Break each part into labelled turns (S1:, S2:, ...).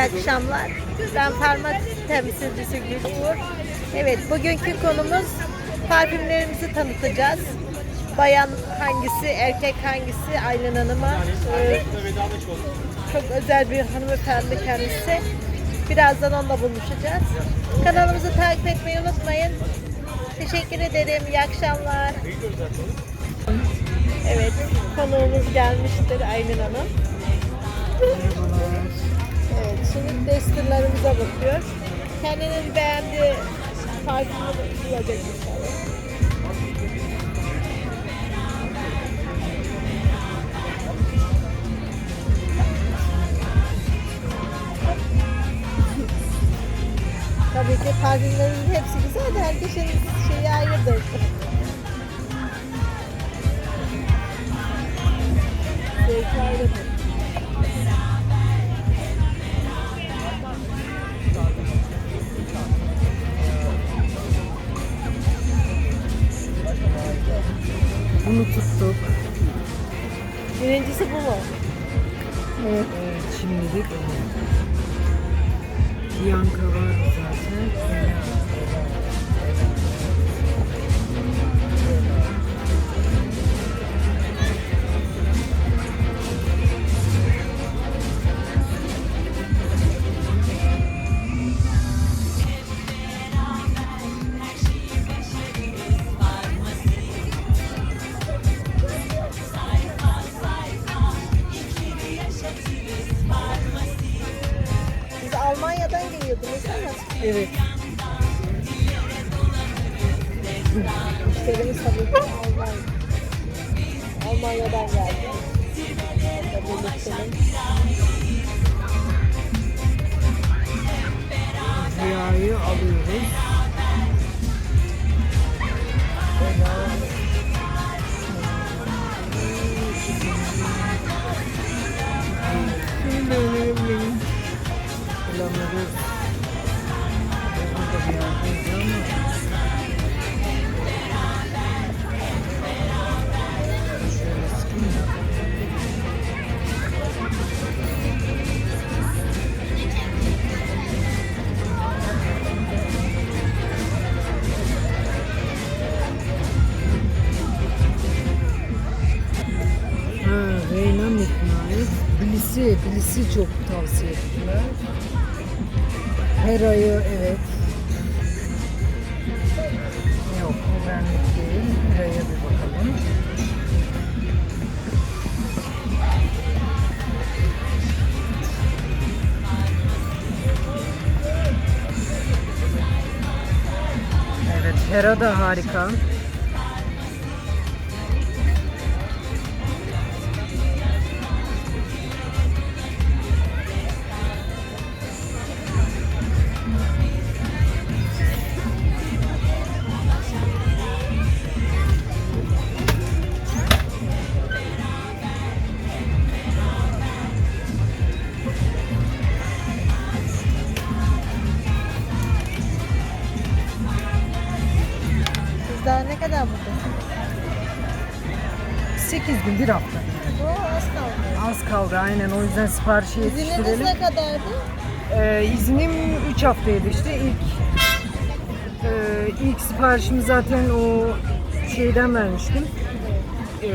S1: İyi akşamlar. Ben Parma temsilcisi Gülçur. Evet, bugünkü konumuz parfümlerimizi tanıtacağız. Bayan hangisi, erkek hangisi Aylin Hanım'a. Ee, çok özel bir hanımefendi kendisi. Birazdan onunla buluşacağız. Kanalımızı takip etmeyi unutmayın. Teşekkür ederim. İyi akşamlar. Evet, konuğumuz gelmiştir Aylin Hanım. Evet, şimdi testerlarımıza bakıyor. Kendinin beğendiği parfümü bulacak inşallah. Tabii ki parfümlerin hepsi güzel de herkesin şeyi ayrıdır. Zevki ayrıdır.
S2: Bunu tuttuk.
S1: Birincisi bu mu?
S2: Evet. Evet şimdilik Bianca var zaten.
S1: Müşterimiz tabii ki Almanya. Almanya'dan geldi.
S2: Ziya'yı alıyoruz. Bliss'i, Bliss'i çok tavsiye ettiler. Hera'yı evet. Yok o benlik değil. Hera'ya bir bakalım. Evet, Hera da harika.
S1: Daha ne kadar buradasınız?
S2: 8 gün, bir hafta.
S1: Oo, az kaldı.
S2: Az kaldı aynen o yüzden siparişi yetiştirelim.
S1: ne kadardı?
S2: Ee, iznim 3 haftaydı işte ilk e, ilk siparişimi zaten o şeyden vermiştim. Ee,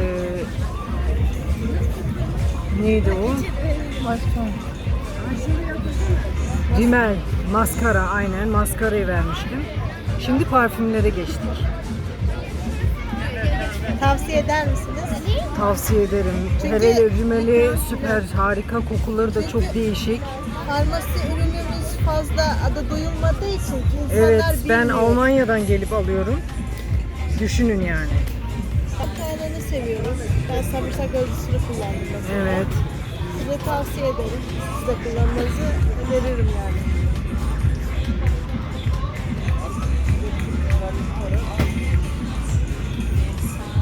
S2: neydi o? Rimel, maskara aynen maskarayı vermiştim. Şimdi parfümlere geçtik.
S1: Tavsiye eder misiniz?
S2: Tavsiye ederim.
S1: Çünkü-
S2: Hele rimeli süper harika kokuları da çok değişik.
S1: Farmasi ürünümüz fazla adı duyulmadığı için insanlar
S2: Evet ben
S1: bilmiyor.
S2: Almanya'dan gelip alıyorum. Düşünün yani.
S1: Hakkari'ni seviyoruz. Ben sarımsak ölçüsünü kullandım mesela.
S2: Evet.
S1: Size tavsiye ederim. Siz de kullanmanızı öneririm yani.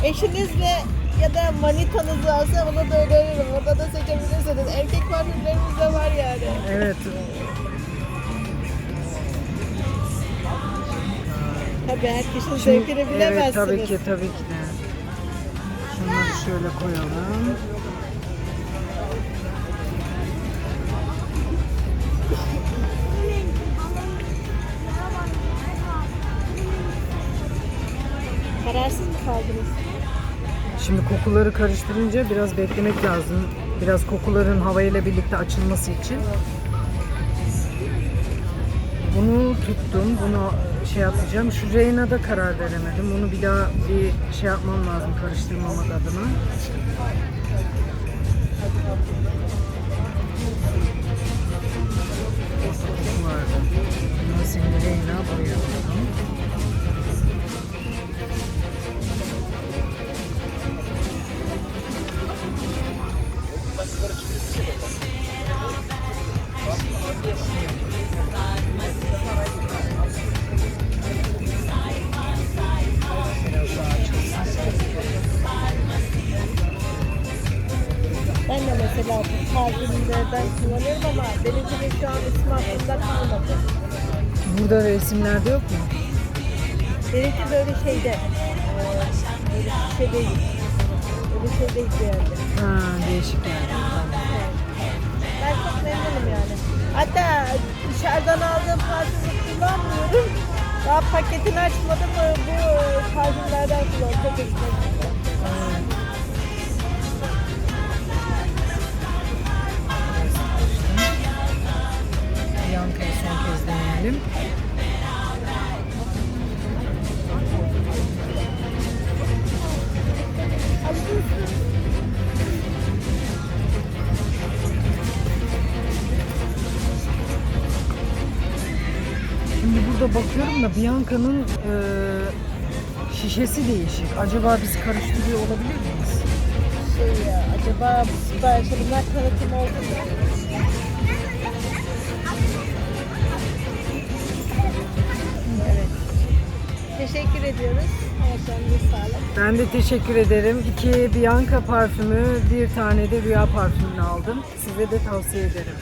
S1: Eşinizle ya da manitanız varsa ona da öneririm. Orada da seçebilirsiniz. Erkek parfümlerimiz de var yani.
S2: Evet.
S1: Tabii her kişinin
S2: Şimdi,
S1: zevkini bilemezsiniz.
S2: Evet tabii ki tabii ki de. Şunları şöyle koyalım.
S1: Kararsız mı kaldınız?
S2: Şimdi kokuları karıştırınca biraz beklemek lazım. Biraz kokuların havayla birlikte açılması için. Bunu tuttum. Bunu şey yapacağım. Şu reyna da karar veremedim. Bunu bir daha bir şey yapmam lazım karıştırmamak adına. Vardı. Seni reyna buraya
S1: bu parfümlerden kullanıyorum ama benimki de şu an isim aklımda kalmadı.
S2: Burada resimlerde yok mu?
S1: Benimki böyle şeyde. eee, Böyle şişe değil. Böyle şey değil bir yerde.
S2: Ha değişik yani.
S1: Ben çok memnunum yani. Hatta dışarıdan aldığım parfümü kullanmıyorum. Daha paketini açmadım bu parfümlerden kullanıyorum. Çok hoşuma gitti.
S2: Deneyelim. Şimdi burada bakıyorum da Bianca'nın e, şişesi değişik. Acaba biz karıştırıyor olabilir miyiz?
S1: Şey ya, acaba bu sipariş bunlar tanıtım oldu mu? Teşekkür ediyoruz. Ayaklarınıza sağlık.
S2: Ben de teşekkür ederim. İki Bianca parfümü, bir tane de Rüya parfümünü aldım. Size de tavsiye ederim.